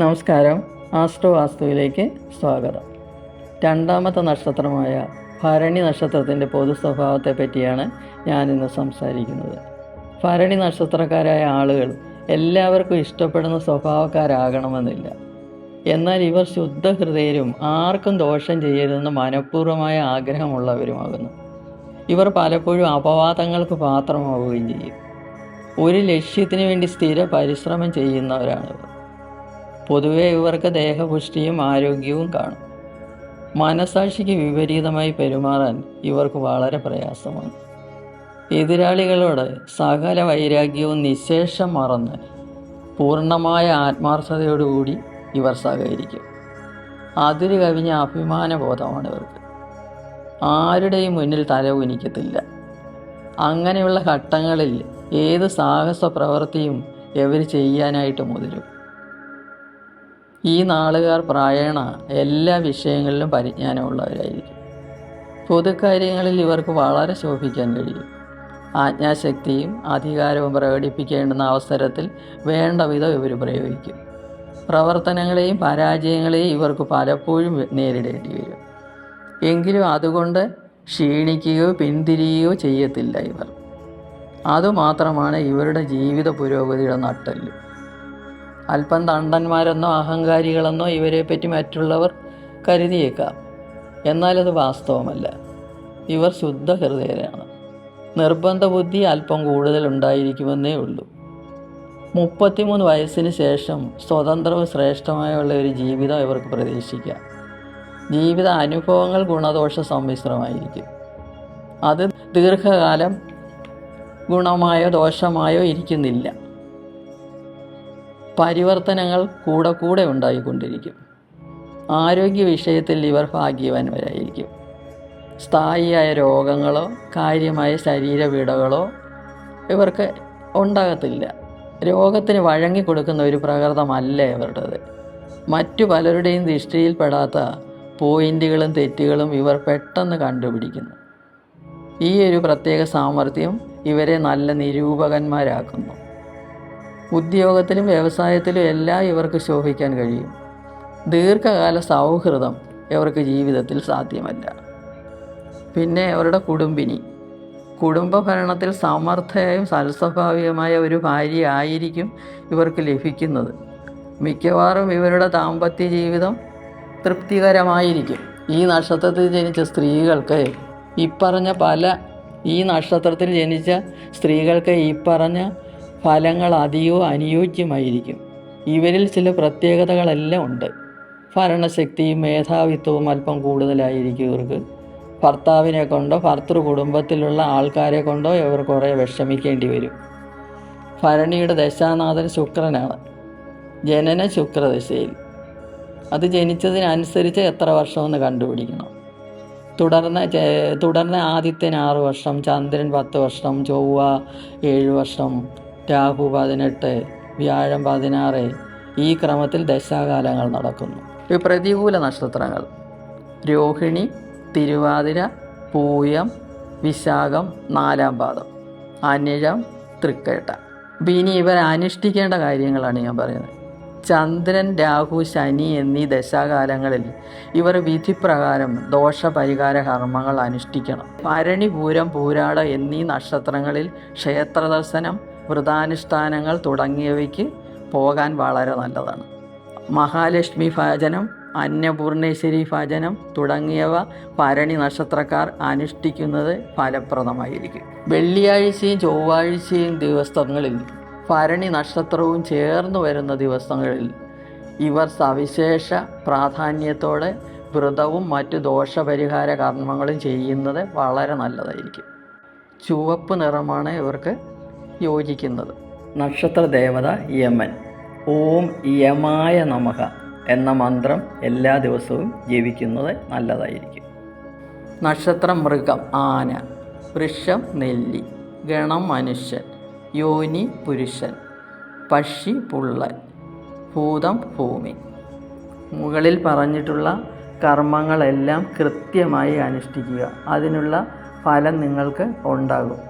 നമസ്കാരം. ആസ്ട്രോ വാസ്തുവിലേക്ക് സ്വാഗതം. രണ്ടാമത്തെ നക്ഷത്രമായ ഭരണി നക്ഷത്രത്തിന്റെ പൊതു സ്വഭാവത്തെ പറ്റിയാണ് ഞാനിന്ന് സംസാരിക്കുന്നത്. ഭരണി നക്ഷത്രക്കാരായ ആളുകൾ എല്ലാവർക്കും ഇഷ്ടപ്പെടുന്ന സ്വഭാവക്കാരാകണമെന്നില്ല. എന്നാൽ ഇവർ ശുദ്ധഹൃദയരും ആർക്കും ദോഷം ചെയ്യരുതെന്ന് മനഃപൂർവമായ ആഗ്രഹമുള്ളവരുമാകുന്നു. ഇവർ പലപ്പോഴും അപവാദങ്ങൾക്ക് പാത്രമാവുകയും ചെയ്യും. ഒരു ലക്ഷ്യത്തിന് വേണ്ടി സ്ഥിര പരിശ്രമം ചെയ്യുന്നവരാണിവർ. പൊതുവെ ഇവർക്ക് ദേഹപുഷ്ടിയും ആരോഗ്യവും കാണും. മനസാക്ഷിക്ക് വിപരീതമായി പെരുമാറാൻ ഇവർക്ക് വളരെ പ്രയാസമാണ്. എതിരാളികളോട് സകല വൈരാഗ്യവും നിശേഷം മറന്ന് പൂർണമായ ആത്മാർത്ഥതയോടുകൂടി ഇവർ സഹകരിക്കും. അതിര് കവിഞ്ഞ അഭിമാനബോധമാണ് ഇവർക്ക്. ആരുടെയും മുന്നിൽ തല ഉനിക്കത്തില്ല അങ്ങനെയുള്ള ഘട്ടങ്ങളിൽ ഏത് സാഹസ പ്രവൃത്തിയും ഇവർ ചെയ്യാനായിട്ട് മുതിരും. ഈ നാളുകാർ പ്രായണ എല്ലാ വിഷയങ്ങളിലും പരിജ്ഞാനമുള്ളവരായിരിക്കും. പൊതുകാര്യങ്ങളിൽ ഇവർക്ക് വളരെ ശോഭിക്കാൻ കഴിയും. ആജ്ഞാശക്തിയും അധികാരവും പ്രകടിപ്പിക്കേണ്ടുന്ന അവസരത്തിൽ വേണ്ട വിധം ഇവർ പ്രയോഗിക്കും. പ്രവർത്തനങ്ങളെയും പരാജയങ്ങളെയും ഇവർക്ക് പലപ്പോഴും നേരിടേണ്ടി വരും. എങ്കിലും അതുകൊണ്ട് ക്ഷീണിക്കുകയോ പിന്തിരിയുകയോ ചെയ്യത്തില്ല ഇവർ. അതുമാത്രമാണ് ഇവരുടെ ജീവിത പുരോഗതിയുടെ നട്ടെല്ല്. അല്പം തണ്ടന്മാരെന്നോ അഹങ്കാരികളെന്നോ ഇവരെ പറ്റി മറ്റുള്ളവർ കരുതിയേക്കാം. എന്നാലത് വാസ്തവമല്ല. ഇവർ ശുദ്ധ ഹൃദയരാണ് നിർബന്ധ ബുദ്ധി അല്പം കൂടുതൽ ഉണ്ടായിരിക്കുമെന്നേ ഉള്ളൂ. മുപ്പത്തിമൂന്ന് വയസ്സിന് ശേഷം സ്വതന്ത്രവും ശ്രേഷ്ഠമായുള്ള ഒരു ജീവിതം ഇവർക്ക് പ്രതീക്ഷിക്കാം. ജീവിത അനുഭവങ്ങൾ ഗുണദോഷ സമ്മിശ്രമായിരിക്കും. അത് ദീർഘകാലം ഗുണമായോ ദോഷമായോ ഇരിക്കുന്നില്ല. പരിവർത്തനങ്ങൾ കൂടെ കൂടെ ഉണ്ടായിക്കൊണ്ടിരിക്കും. ആരോഗ്യ വിഷയത്തിൽ ഇവർ ഭാഗ്യവാന്മാരായിരിക്കും സ്ഥായിയായ രോഗങ്ങളോ കാര്യമായ ശരീരപീഡകളോ ഇവർക്ക് ഉണ്ടാകത്തില്ല. രോഗത്തിന് വഴങ്ങിക്കൊടുക്കുന്ന ഒരു പ്രകൃതമല്ല ഇവരുടേത്. മറ്റു പലരുടെയും ദൃഷ്ടിയിൽപ്പെടാത്ത പോയിന്റുകളും തെറ്റുകളും ഇവർ പെട്ടെന്ന് കണ്ടുപിടിക്കുന്നു. ഈ ഒരു പ്രത്യേക സാമർഥ്യം ഇവരെ നല്ല നിരൂപകന്മാരാക്കുന്നു. ഉദ്യോഗത്തിലും വ്യവസായത്തിലും എല്ലാം ഇവർക്ക് ശോഭിക്കാൻ കഴിയും. ദീർഘകാല സൗഹൃദം ഇവർക്ക് ജീവിതത്തിൽ സാധ്യമല്ല. പിന്നെ അവരുടെ കുടുംബിനി. കുടുംബ ഭരണത്തിൽ സമർത്ഥയും സൽസ്വഭാവികമായ ഒരു ഭാര്യ ആയിരിക്കും ഇവർക്ക് ലഭിക്കുന്നത്. മിക്കവാറും ഇവരുടെ ദാമ്പത്യ ജീവിതം തൃപ്തികരമായിരിക്കും. ഈ നക്ഷത്രത്തിൽ ജനിച്ച സ്ത്രീകൾക്ക് ഇപ്പറഞ്ഞ പല ഈ നക്ഷത്രത്തിൽ ജനിച്ച സ്ത്രീകൾക്ക് ഇപ്പറഞ്ഞ ഫലങ്ങൾ അതീവ അനുയോജ്യമായിരിക്കും ഇവരിൽ ചില പ്രത്യേകതകളെല്ലാം ഉണ്ട്. ഭരണശക്തിയും മേധാവിത്വവും അല്പം കൂടുതലായിരിക്കും ഇവർക്ക് ഭർത്താവിനെ കൊണ്ടോ ഭർത്തൃ കുടുംബത്തിലുള്ള ആൾക്കാരെ കൊണ്ടോ ഇവർ കുറേ വിഷമിക്കേണ്ടി വരും. ഭരണിയുടെ ദശാനാഥൻ ശുക്രനാണ്. ജനന ശുക്രദശയിൽ. അത് ജനിച്ചതിനനുസരിച്ച് എത്ര വർഷമെന്ന് കണ്ടുപിടിക്കണം. തുടർന്ന് തുടർന്ന് ആദിത്യൻ ആറ് വർഷം ചന്ദ്രൻ പത്ത് വർഷം ചൊവ്വ ഏഴ് വർഷം രാഹു പതിനെട്ട് വ്യാഴം പതിനാറ് ഈ ക്രമത്തിൽ ദശാകാലങ്ങൾ നടക്കുന്നു. ഈ പ്രതികൂല നക്ഷത്രങ്ങൾ. രോഹിണി തിരുവാതിര പൂയം വിശാഖം നാലാം പാദം. അനിഴം തൃക്കേട്ട. അപ്പം ഇനി ഇവർ അനുഷ്ഠിക്കേണ്ട കാര്യങ്ങളാണ് ഞാൻ പറയുന്നത്. ചന്ദ്രൻ രാഹു ശനി എന്നീ ദശാകാലങ്ങളിൽ ഇവർ വിധിപ്രകാരം ദോഷപരിഹാര കർമ്മങ്ങൾ അനുഷ്ഠിക്കണം. ഭരണി പൂരം പൂരാട എന്നീ നക്ഷത്രങ്ങളിൽ ക്ഷേത്രദർശനം വ്രതാനുഷ്ഠാനങ്ങൾ തുടങ്ങിയവയ്ക്ക് പോകാൻ വളരെ നല്ലതാണ്. മഹാലക്ഷ്മി ഭാചനം അന്നപൂർണേശ്വരി ഭജനം തുടങ്ങിയവ ഭരണി നക്ഷത്രക്കാർ അനുഷ്ഠിക്കുന്നത് ഫലപ്രദമായിരിക്കും. വെള്ളിയാഴ്ചയും ചൊവ്വാഴ്ചയും ദിവസങ്ങളിൽ ഭരണി നക്ഷത്രവും ചേർന്ന് വരുന്ന ദിവസങ്ങളിൽ ഇവർ സവിശേഷ പ്രാധാന്യത്തോടെ വ്രതവും മറ്റ് ദോഷപരിഹാര കർമ്മങ്ങളും ചെയ്യുന്നത് വളരെ നല്ലതായിരിക്കും. ചുവപ്പ് നിറമാണ് ഇവർക്ക് യോജിക്കുന്നത്. നക്ഷത്ര ദേവത യമൻ. ഓം യമായ നമഃ എന്ന മന്ത്രം എല്ലാ ദിവസവും ജപിക്കുന്നത് നല്ലതായിരിക്കും. നക്ഷത്രം മൃഗം ആന വൃക്ഷം നെല്ലി ഗണം മനുഷ്യൻ യോനി പുരുഷൻ പക്ഷി പുള്ളൻ ഭൂതം ഭൂമി. മുകളിൽ പറഞ്ഞിട്ടുള്ള കർമ്മങ്ങളെല്ലാം കൃത്യമായി അനുഷ്ഠിക്കുക. അതിനുള്ള ഫലം നിങ്ങൾക്ക് ഉണ്ടാകും.